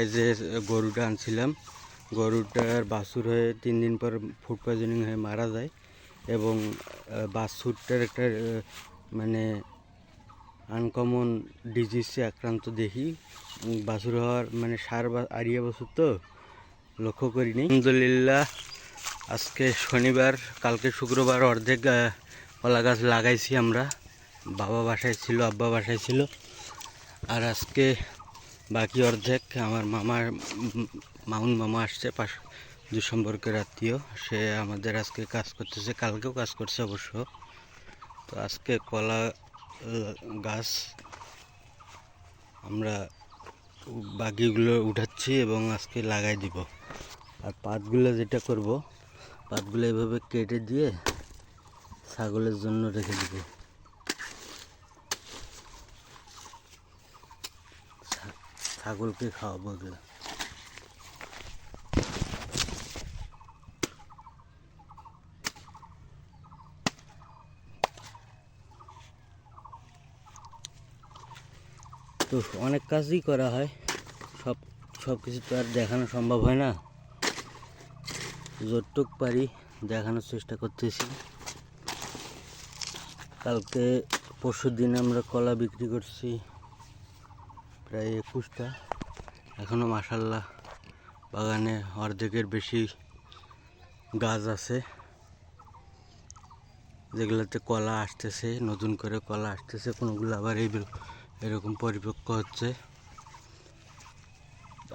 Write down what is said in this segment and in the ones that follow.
এই যে গরুটা আনছিলাম গরুটার বাছুর হয়ে তিন দিন পর ফুড পয়জনিং হয়ে মারা যায় এবং বাছুরটার একটা মানে আনকমন ডিজিজে আক্রান্ত দেখি বাছুর হওয়ার মানে সার বা, আরিয়া বাছুর তো, লক্ষ্য করিনি। আলহামদুলিল্লাহ, আজকে শনিবার, কালকে শুক্রবার অর্ধেক কলা গাছ লাগাইছি আমরা। বাবা বাসায় ছিল, আব্বা বাসায় ছিল। আর আজকে বাকি অর্ধেক আমার মামার মামুন মামা আসছে পাশ দু সম্পর্কের আত্মীয়। সে আমাদের আজকে কাজ করতেছে, কালকেও কাজ করছে অবশ্য। তো আজকে কলা গাছ আমরা বাকিগুলো উঠাচ্ছি এবং আজকে লাগাই দিব। আর পাতগুলো যেটা করব, পাতগুলো এভাবে কেটে দিয়ে ছাগলের জন্য রেখে দিব। ছাগলকে খাওয়াবো এগুলো তো অনেক কাজই করা হয়, সব সব কিছু তো আর দেখানো সম্ভব হয় না। যতটুক পারি দেখানোর চেষ্টা করতেছি। কালকে পরশু দিন আমরা কলা বিক্রি করছি। প্রায় একুশটা। এখনও মাসাল্লাহ বাগানে অর্ধেকের বেশি গাছ আছে। যেগুলোতে কলা আসতেছে, নতুন করে কলা আসতেছে, কোনোগুলো আবার এই এরকম পরিপক্ক হচ্ছে।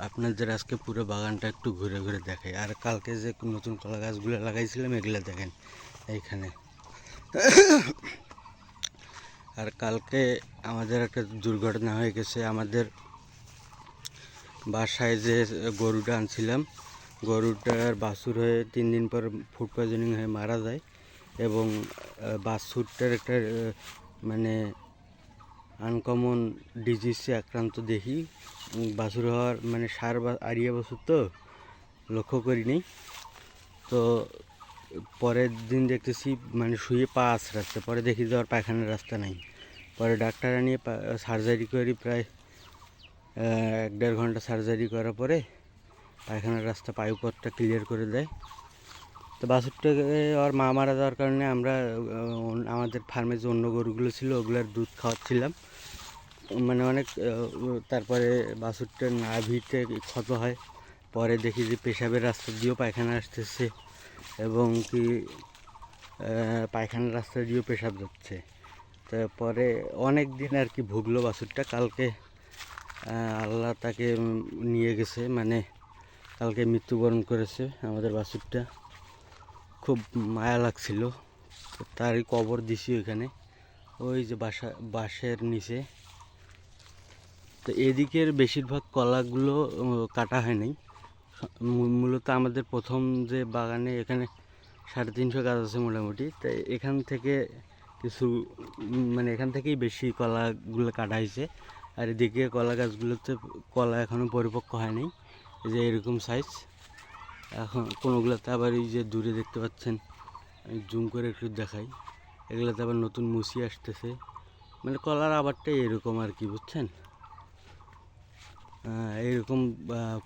আপনাদের আজকে পুরো বাগানটা একটু ঘুরে ঘুরে দেখাই। আর কালকে যে নতুন কলা গাছগুলো লাগাইছিলাম, এগুলো দেখেন এইখানে। আর কালকে আমাদের একটা দুর্ঘটনা হয়ে গেছে। আমাদের বাসায় যে গরুটা আনছিলাম গরুটার বাছুর হয়ে তিন দিন পর ফুড পয়জনিং হয়ে মারা যায় এবং বাছুরটার একটা মানে আনকমন ডিজিজে আক্রান্ত দেখি বাছুর হওয়ার মানে সার বা আরিয়া বছর তো লক্ষ্য করিনি। তো পরের দিন দেখতেছি মানে শুয়ে পা আছড়াচ্ছে পরে দেখি যে ওর পায়খানার রাস্তা নাই। পরে ডাক্তার আনিয়ে সার্জারি করি প্রায় এক দেড় ঘণ্টা সার্জারি করার পরে পায়খানার রাস্তা পায়ুপথটা ক্লিয়ার করে দেয়। তো বাছুরটাকে ওর মা মারা যাওয়ার কারণে আমরা আমাদের ফার্মে যে অন্য গরুগুলো ছিল, ওগুলোর দুধ খাওয়াচ্ছিলাম। মানে অনেক তারপরে বাছুরটার নাভিতে ক্ষত হয়। পরে দেখি যে পেশাবের রাস্তা দিয়েও পায়খানা আসতেছে। এবং কি আহ, পায়খানার রাস্তা দিয়েও পেশাব যাচ্ছে। তারপরে অনেক দিন আর কি ভুগলো বাছুরটা। কালকে আল্লাহ তাকে নিয়ে গেছে মানে কালকে মৃত্যুবরণ করেছে আমাদের বাছুরটা। খুব মায়া লাগছিল। তারই কবর দিছি ওইখানে। ওই যে বাসা বাঁশের নিচে। তো এদিকের বেশিরভাগ কলাগুলো কাটা হয় নাই। মূ- মূলত আমাদের প্রথম যে বাগানে এখানে সাড়ে তিনশো গাছ আছে মোটামুটি। তাই এখান থেকে কিছু মানে এখান থেকেই বেশি কলাগুলো কাটা হয়েছে। আর এদিকে কলা গাছগুলোতে কলা এখনও পরিপক্ক হয়নি। এই যে এরকম সাইজ এখন কোনোগুলোতে আবার এই যে দূরে দেখতে পাচ্ছেন, আমি জুম করে একটু দেখাই। এগুলোতে আবার নতুন মুসি আসতেছে। মানে কলার আবারটাই এরকম আর কি, বুঝছেন? এরকম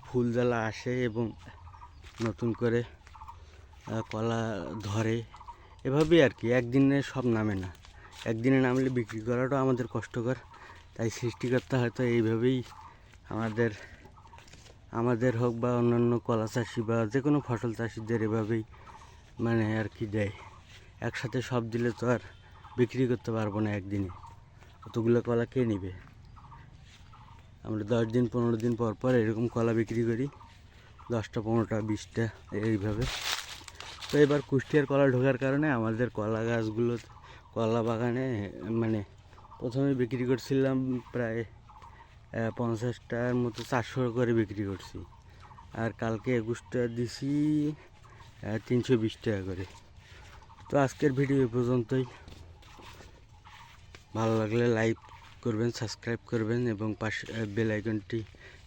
ফুল জ্বালা আসে এবং নতুন করে কলা ধরে, এভাবেই আর কি। একদিনে সব নামে না। একদিনে নামলে বিক্রি করাটাও আমাদের কষ্টকর। তাই সৃষ্টিকর্তা হয়তো এইভাবেই আমাদের আমাদের হোক বা অন্যান্য কলা চাষি বা যে কোনো ফসল চাষিদের এভাবেই মানে আর কি দেয়। একসাথে সব দিলে তো আর বিক্রি করতে পারব না একদিনে। অতগুলো কলা কে নিবে? আমরা দশ দিন, পনেরো দিন পর পর এরকম কলা বিক্রি করি। দশটা, পনেরোটা, বিশটা, এইভাবে। তো এবার কুষ্টিয়ার কলা ঢোকার কারণে আমাদের কলা গাছগুলো, কলা বাগানে মানে প্রথমে বিক্রি করছিলাম প্রায় পঞ্চাশটার মতো, চারশো করে বিক্রি করছি। আর কালকে একুশটা দিছি তিনশো বিশ টাকা করে। তো আজকের ভিডিও এ পর্যন্তই। ভালো লাগলে লাইক করবেন সাবস্ক্রাইব করবেন এবং পাশে বেল আইকনটি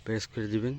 প্রেস করে দিবেন।